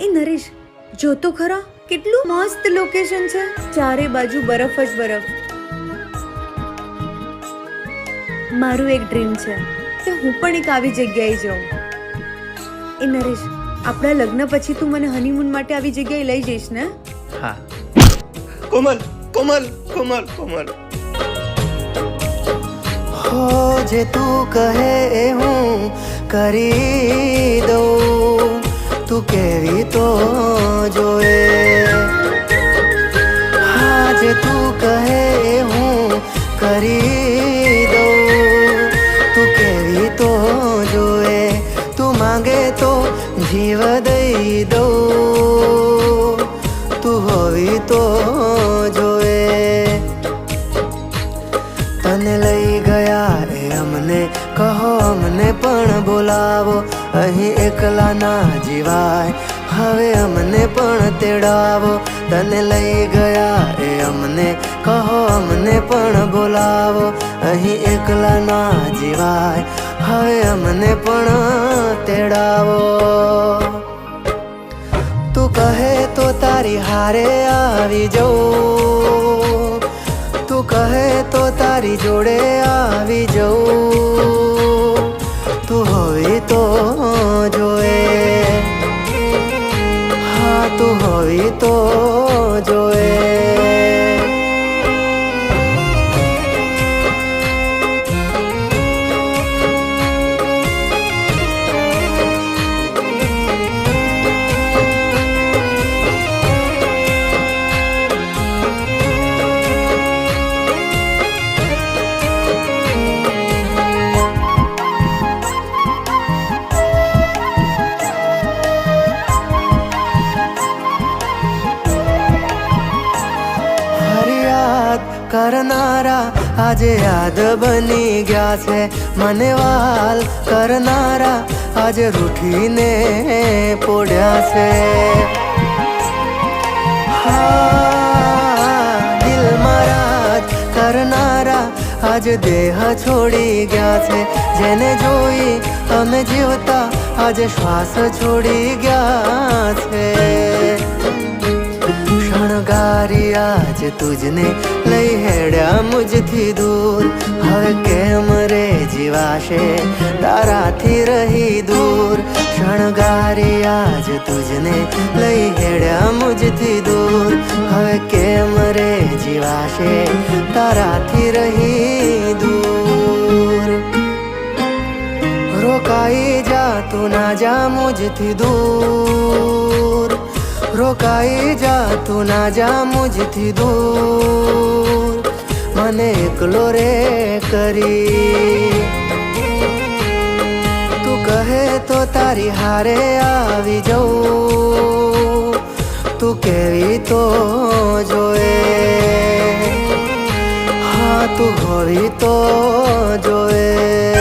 એ નરેશ જો તો ખરા? કેટલું મસ્ત લોકેશન છે. ચારે બાજુ બરફ જ બરફ. મારું એક ડ્રીમ છે કે હું પણ એક આવી જગ્યાએ જાઉં. એ નરેશ આપણા લગ્ન પછી તું મને હનીમૂન માટે આવી જગ્યાએ લઈ જઈશ ને? હા. કોમલ કોમલ કોમલ કોમલ. હો જે તું કહે એ હું કરી દઉં. તું કેવી તો જોએ હા જે તું કહે એ હું કરી દઉં તું કેવી તો જોએ તું માંગે તો જીવ દઈ દઉં તું હોવી તો જોએ તને લઈ ગયા એ અમને કહો, અમને પણ બોલાવો. અહીં એકલા ના જીવાય. હવે અમને પણ તેડાવો. તને લઈ ગયા એ અમને કહો, અમને પણ બોલાવો. અહીં એકલા ના જીવાય. હવે અમને પણ તેડાવો. તું કહે તો તારી હારે આવી જઉં. તારી જોડે આવી જઉં. તું હવે તો જોએ. હા તું હવે તો જોએ. કરનારા આજે યાદ બની ગયા છે મને વાલ કરનારા આજે રૂઠીને પોડ્યા છે દિલ મારા કરનારા આજે દેહ છોડી ગયા છે જેને જોઈ અમે જીવતા આજે શ્વાસ છોડી ગયા છે આજ તુજને લઈ હેડ્યા મુજથી દૂર. હવે કેમ રે જીવાશે? તારાથી રહી દૂર. શણગારી આજ તુજને લઈ હેડ્યા મુજથી દૂર. હવે કેમ રે જીવાશે? તારાથી રહી દૂર. રોકાઈ જા તું ના જા મુજથી દૂર. રોકાઈ જા તું ના જા મુજથી દૂર મને એકલો રે કરી તું કહે તો તારી હારે આવી જઉં તું કેવી તો જોએ હા તું હોવી તો જોએ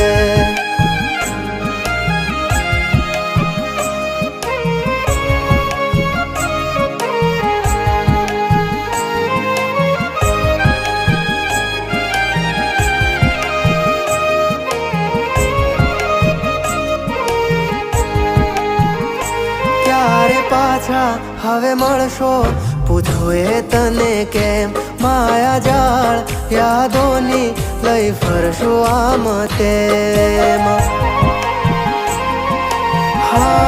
પાછા હવે મળશો. પૂછું તને કેમ? માયા જાળ યાદોની લઈ ફરશો આમ તેમ. હા,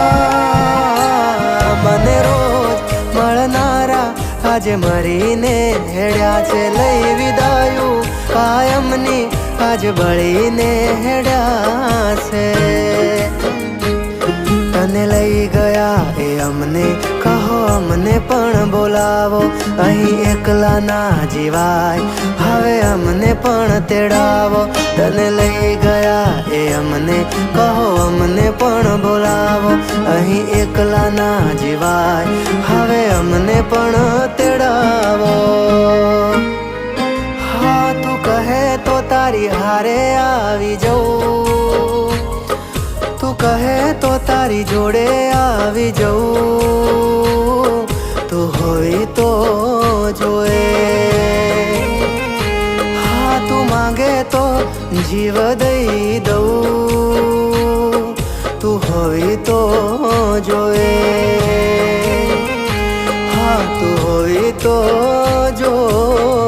મને રોજ મળનારા આજે મરીને હેડ્યા છે. લઈ વિદાયું કાયમની આજે બળીને હેડ્યા અહીં એકલા ના જીવાય. હવે અમને પણ તેડાવો, તને લઈ ગયા એ અમને. કહો અમને પણ બોલાવો, અહીં એકલા ના જીવાય. હવે અમને પણ તેડાવો. હા, તું કહે તો તારી હારે આવી જવું તું કહે તો તારી જોડે આવી જવું તું હોય તો લાગે તો જીવ દઈ દઉં. તું હોય તો જોએ. હા તું હોય તો જો